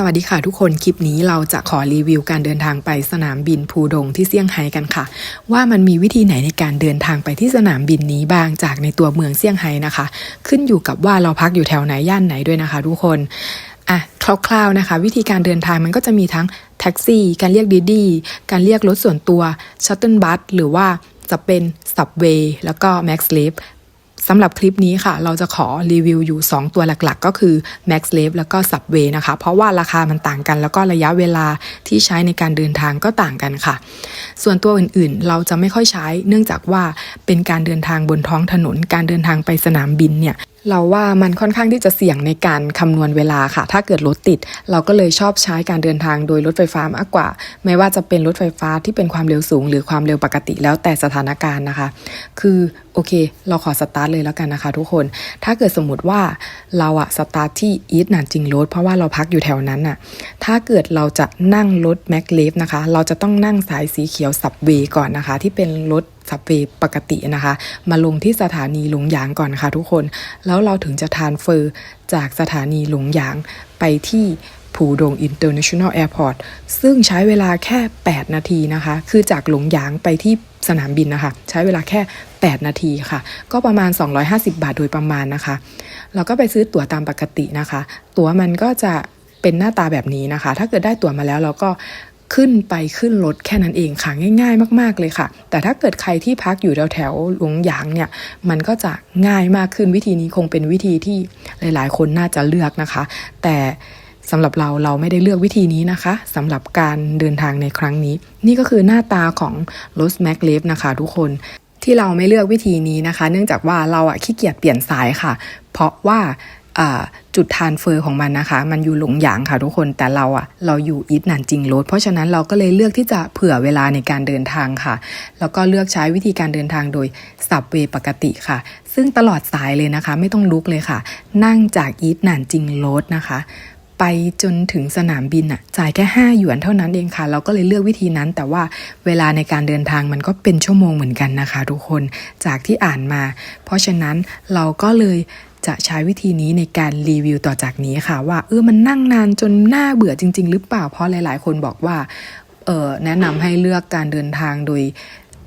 สวัสดีค่ะทุกคนคลิปนี้เราจะขอรีวิวการเดินทางไปสนามบินพูดงที่เซี่ยงไฮ้กันค่ะ ว่ามันมีวิธีไหนในการเดินทางไปที่สนามบินนี้บ้างจากในตัวเมืองเซี่ยงไฮ้นะคะ ขึ้นอยู่กับว่าเราพักอยู่แถวไหนย่านไหนด้วยนะคะ ทุกคนอะคร่าวๆนะคะ วิธีการเดินทางมันก็จะมีทั้งแท็กซี่ การเรียกดีดีการเรียกรถส่วนตัวชัตเติลบัสหรือว่าจะเป็นสับเวย์แล้วก็แม็กซ์เลฟ สำหรับคลิปนี้ค่ะ เราจะขอรีวิวอยู่ 2 ตัวหลักๆ ก็คือ Max l a v e แล้วก็ Subway นะคะ เพราะว่าราคามันต่างกัน แล้วก็ระยะเวลาที่ใช้ในการเดินทางก็ต่างกันค่ะ ส่วนตัวอื่นๆ เราจะไม่ค่อยใช้ เนื่องจากว่าเป็นการเดินทางบนท้องถนน การเดินทางไปสนามบินเนี่ย เราว่ามันค่อนข้างที่จะเสี่ยงในการคำนวณเวลาค่ะ ถ้าเกิดรถติด เราก็เลยชอบใช้การเดินทางโดยรถไฟฟ้ามากกว่า ไม่ว่าจะเป็นรถไฟฟ้าที่เป็นความเร็วสูง หรือความเร็วปกติแล้วแต่สถานการณ์นะคะ คือโอเค เราขอสตาร์ทเลยแล้วกันนะคะ ทุกคน ถ้าเกิดสมมติว่าเราอะสตาร์ทที่อีทหนานจิงรดเพราะว่าเราพักอยู่แถวนั้นอะถ้าเกิดเราจะนั่งรถแม็กเลฟนะคะ เราจะต้องนั่งสายสีเขียวสับเวก่อนนะคะ ที่เป็นรถ สับเวปกตินะคะ มาลงที่สถานีหลงหยางก่อนนะคะทุกคน แล้วเราถึงจะทานเฟอร์จากสถานีหลงหยางไปที่ผูดง International Airport ซึ่งใช้เวลาแค่ 8 นาทีนะคะ คือจากหลงหยางไปที่สนามบินนะคะ ใช้เวลาแค่ 8 นาทีค่ะ ก็ประมาณ 250 บาทโดยประมาณนะคะ เราก็ไปซื้อตั๋วตามปกตินะคะ ตั๋วมันก็จะเป็นหน้าตาแบบนี้นะคะ ถ้าเกิดได้ตั๋วมาแล้วเราก็ ขึ้นไปขึ้นรถแค่นั้นเองค่ะง่าย ๆ มาก ๆเลยค่ะ แต่ถ้าเกิดใครที่พักอยู่แถวๆหลวงหยางเนี่ยมันก็จะง่ายมากขึ้นวิธีนี้คงเป็นวิธีที่หลาย ๆ คนน่าจะเลือกนะคะ แต่สำหรับเราเราไม่ได้เลือกวิธีนี้นะคะสำหรับการเดินทางในครั้งนี้ นี่ก็คือหน้าตาของรถแม็กเลฟนะคะทุกคนที่เราไม่เลือกวิธีนี้นะคะ เนื่องจากว่าเราอะขี้เกียจเปลี่ยนสายค่ะ เพราะว่า จุดทานเฟอร์ของมันนะคะ มันอยู่หลงหยางค่ะทุกคนแต่เราอะเราอยู่อีทนันจิงโรดเพราะฉะนั้นเราก็เลยเลือกที่จะเผื่อเวลาในการเดินทางค่ะ แล้วก็เลือกใช้วิธีการเดินทางโดยสับเวปกติค่ะ ซึ่งตลอดสายเลยนะคะ ไม่ต้องลุกเลยค่ะ นั่งจากอีทนันจิงโรดนะคะไปจนถึงสนามบินอะจ่ายแค่5หยวนเท่านั้นเองค่ะ เราก็เลยเลือกวิธีนั้น แต่ว่าเวลาในการเดินทางมันก็เป็นชั่วโมงเหมือนกันนะคะ ทุกคนจากที่อ่านมา เพราะฉะนั้นเราก็เลย จะใช้วิธีนี้ในการรีวิวต่อจากนี้ค่ะ ว่าเออมันนั่งนานจนน่าเบื่อจริง ๆ หรือเปล่าเพราะหลาย ๆ คนบอกว่าเออแนะนำให้เลือกการเดินทางโดย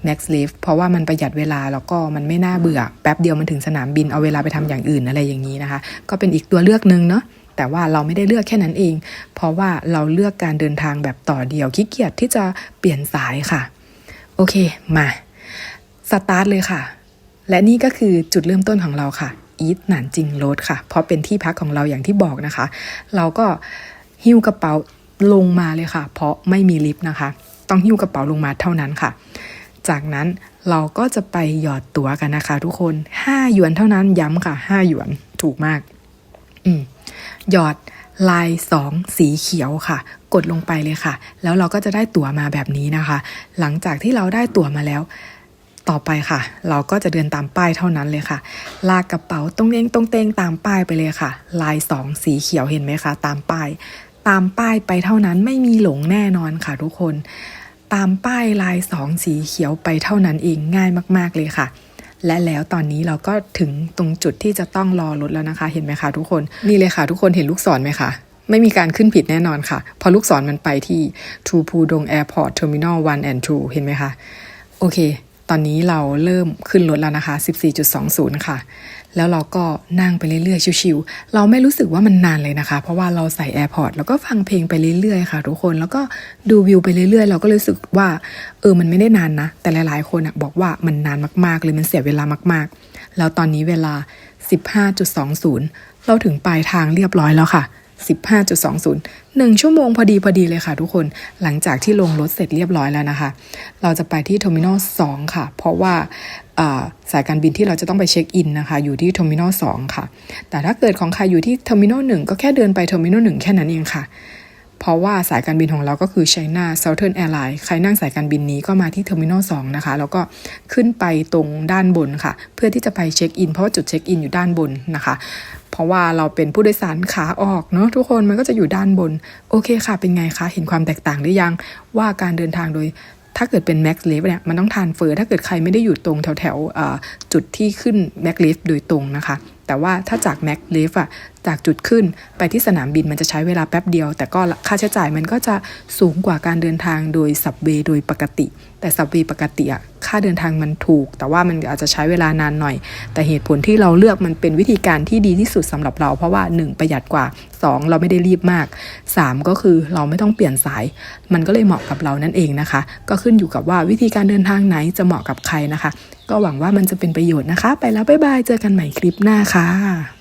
Max l i f เพราะว่ามันประหยัดเวลาแล้วก็มันไม่น่าเบื่อ แป๊บเดียวมันถึงสนามบินเอาเวลาไปทำอย่างอื่นอะไรอย่างนี้นะคะ ก็เป็นอีกตัวเลือกหนึ่งเนาะแต่ว่าเราไม่ได้เลือกแค่นั้นเอง เพราะว่าเราเลือกการเดินทางแบบต่อเดียวขี้เกียจที่จะเปลี่ยนสายค่ะ โอเคมาสตาร์ทเลยค่ะ และนี่ก็คือจุดเริ่มต้นของเราค่ะ อีทหนานจิงโรดค่ะ เพราะเป็นที่พักของเราอย่างที่บอกนะคะ เราก็หิ้วกระเป๋าลงมาเลยค่ะ เพราะไม่มีลิฟต์นะคะ ต้องหิ้วกระเป๋าลงมาเท่านั้นค่ะ จากนั้นเราก็จะไปหยอดตั๋วกันนะคะ ทุกคนห้าหยวนเท่านั้นย้ำค่ะห้าหยวนถูกมาก อืมหยอดลายสองสีเขียวค่ะ กดลงไปเลยค่ะ แล้วเราก็จะได้ตั๋วมาแบบนี้นะคะ หลังจากที่เราได้ตั๋วมาแล้ว ต่อไปค่ะ เราก็จะเดินตามป้ายเท่านั้นเลยค่ะ ลากกระเป๋าตรงเองตรงเตงตามป้ายไปเลยค่ะ ลายสองสีเขียวเห็นไหมคะ ตามป้าย ตามป้ายไปเท่านั้นไม่มีหลงแน่นอนค่ะทุกคน ตามป้ายลายสองสีเขียวไปเท่านั้นเองง่ายมาก ๆเลยค่ะและแล้วตอนนี้เราก็ถึงตรงจุดที่จะต้องรอรถแล้วนะคะ เห็นไหมคะทุกคน นี่เลยค่ะ ทุกคนเห็นลูกศรไหมคะ ไม่มีการขึ้นผิดแน่นอนค่ะ พอลูกศรมันไปที่ทูพูดงแอร์พอร์ตเทอร์มินอล1 and 2เห็นไหมคะ โอเค ตอนนี้เราเริ่มขึ้นรถแล้วนะคะ 14.20 ค่ะ แล้วเราก็นั่งไปเรื่อยๆ ชิวๆ เราไม่รู้สึกว่ามันนานเลยนะคะ เพราะว่าเราใส่ AirPod แล้วก็ฟังเพลงไปเรื่อยๆ ค่ะ ทุกคน แล้วก็ดูวิวไปเรื่อยๆ เราก็รู้สึกว่าเออ มันไม่ได้นานนะ แต่หลายๆ คนบอกว่ามันนานมากๆ เลยมันเสียเวลามากๆ แล้วตอนนี้เวลา 15.20 เราถึงปลายทางเรียบร้อยแล้วค่ะ 15.20 1 ชั่วโมงพอดีพอดีเลยค่ะทุกคน หลังจากที่ลงรถเสร็จเรียบร้อยแล้วนะคะ เราจะไปที่เทอร์มินอล2ค่ะ เพราะว่าสายการบินที่เราจะต้องไปเช็คอินนะคะ อยู่ที่เทอร์มินอล2ค่ะ แต่ถ้าเกิดของใครอยู่ที่เทอร์มินอล1ก็แค่เดินไปเทอร์มินอล1แค่นั้นเองค่ะ เพราะว่าสายการบินของเราก็คือ China Southern Airlines ใครนั่งสายการบินนี้ก็มาที่เทอร์มินอล2นะคะ แล้วก็ขึ้นไปตรงด้านบนค่ะ เพื่อที่จะไปเช็คอิน เพราะว่าจุดเช็คอินอยู่ด้านบนนะคะ เพราะว่าเราเป็นผู้โดยสารขาออกเนาะทุกคนมันก็จะอยู่ด้านบน โอเคค่ะเป็นไงคะเห็นความแตกต่างหรือยังว่าการเดินทางโดยถ้าเกิดเป็น Max l i f เนี่ยมันต้องทานเฟอร์ถ้าเกิดใครไม่ได้อยู่ตรงแถวๆจุดที่ขึ้น Max l i f โดยตรงนะคะแต่ว่าถ้าจากแม็กเลฟอะจากจุดขึ้นไปที่สนามบินมันจะใช้เวลาแป๊บเดียว แต่ก็ค่าใช้จ่ายมันก็จะสูงกว่าการเดินทางโดยสับเวย์โดยปกติ แต่สับเวย์ปกติอะค่าเดินทางมันถูก แต่ว่ามันอาจจะใช้เวลานานหน่อย แต่เหตุผลที่เราเลือกมันเป็นวิธีการที่ดีที่สุดสำหรับเรา เพราะว่า 1 ประหยัดกว่า 2 เราไม่ได้รีบมาก 3 ก็คือเราไม่ต้องเปลี่ยนสาย มันก็เลยเหมาะกับเรานั่นเองนะคะ ก็ขึ้นอยู่กับว่าวิธีการเดินทางไหนจะเหมาะกับใครนะคะ ก็หวังว่ามันจะเป็นประโยชน์นะคะ ไปแล้วบ๊ายบายเจอกันใหม่คลิปหน้าค่ะ